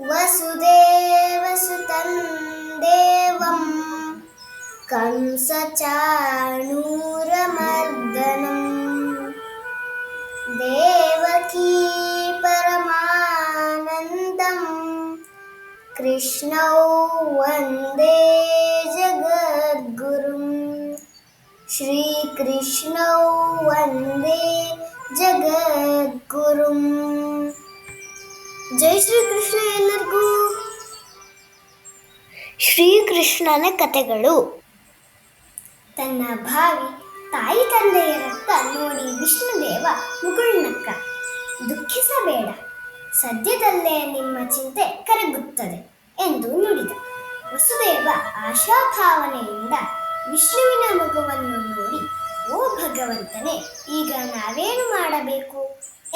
वसुदेवसुतं देवं कंसचाणूरमर्दनं। देवकी परमानन्दं कृष्णौ वन्दे जगद्गुरुं। श्रीकृष्णौ वन्दे जगद्गुरुं। जय श्रीकृष्ण। ಶ್ರೀಕೃಷ್ಣನ ಕಥೆಗಳು. ತನ್ನ ಭಾವಿ ತಾಯಿ ತಂದೆಯರತ್ತ ನೋಡಿ ವಿಷ್ಣುದೇವ ಮುಗುಳ್ನಕ್ಕ ದುಃಖಿಸಬೇಡ, ಸದ್ಯದಲ್ಲೇ ನಿಮ್ಮ ಚಿಂತೆ ಕರಗುತ್ತದೆ ಎಂದು ನುಡಿದ. ವಸುದೇವ ಆಶಾಭಾವನೆಯಿಂದ ವಿಷ್ಣುವಿನ ಮಗುವನ್ನು ನೋಡಿ, ಓ ಭಗವಂತನೇ, ಈಗ ನಾವೇನು ಮಾಡಬೇಕು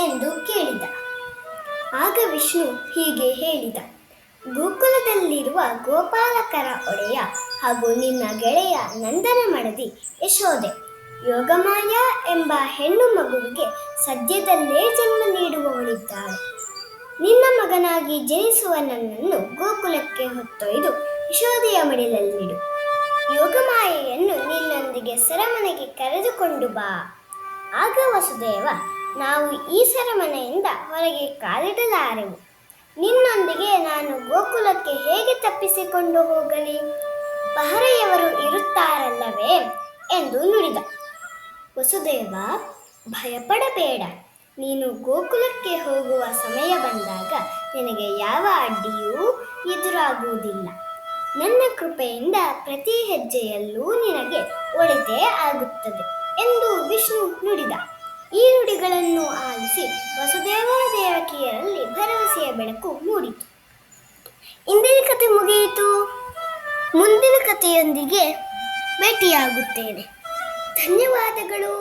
ಎಂದು ಕೇಳಿದ. ಆಗ ವಿಷ್ಣು ಹೀಗೆ ಹೇಳಿದ ಗೋಕುಲದಲ್ಲಿರುವ ಗೋಪಾಲಕರ ಒಡೆಯ ಹಾಗೂ ನಿನ್ನ ಗೆಳೆಯ ನಂದನ ಮಡದಿ ಯಶೋದೆ ಯೋಗಮಾಯ ಎಂಬ ಹೆಣ್ಣು ಮಗುವಿಗೆ ಸದ್ಯದಲ್ಲೇ ಜನ್ಮ ನೀಡುವವಳಿದ್ದಾಳೆ. ನಿನ್ನ ಮಗನಾಗಿ ಜನಿಸುವ ನನ್ನನ್ನು ಗೋಕುಲಕ್ಕೆ ಹೊತ್ತೊಯ್ದು ಯಶೋದೆಯ ಮಡಿಲಲ್ಲಿಡು ಯೋಗಮಾಯೆಯನ್ನು ನಿನ್ನೊಂದಿಗೆ ಸರಮನೆಗೆ ಕರೆದುಕೊಂಡು ಬಾ. ಆಗ ವಸುದೇವ, ನಾವು ಈ ಸರಮನೆಯಿಂದ ಹೊರಗೆ ಕಾಲಿಡಲಾರೆವು. ನಾನು ಗೋಕುಲಕ್ಕೆ ಹೇಗೆ ತಪ್ಪಿಸಿಕೊಂಡು ಹೋಗಲಿ? ಪಹರೆಯವರು ಇರುತ್ತಾರಲ್ಲವೇ ಎಂದು ನುಡಿದ. ವಸುದೇವ, ಭಯಪಡಬೇಡ. ನೀನು ಗೋಕುಲಕ್ಕೆ ಹೋಗುವ ಸಮಯ ಬಂದಾಗ ನಿನಗೆ ಯಾವ ಅಡ್ಡಿಯೂ ಎದುರಾಗುವುದಿಲ್ಲ. ನನ್ನ ಕೃಪೆಯಿಂದ ಪ್ರತಿ ಹೆಜ್ಜೆಯಲ್ಲೂ ನಿನಗೆ ಒಳಿತೇ ಆಗುತ್ತದೆ ಎಂದು ವಿಷ್ಣು ನುಡಿದ. ಈ ನುಡಿಗಳನ್ನು ಆಲಿಸಿ ವಸುದೇವ ದೇವಕಿಯರಲ್ಲಿ ಭರವಸೆಯ ಬೆಳಕು ಮೂಡಿತು. ಇಂದಿನ ಕಥೆ ಮುಗಿಯಿತು. ಮುಂದಿನ ಕಥೆಯೊಂದಿಗೆ ಭೇಟಿಯಾಗುತ್ತೇನೆ. ಧನ್ಯವಾದಗಳು.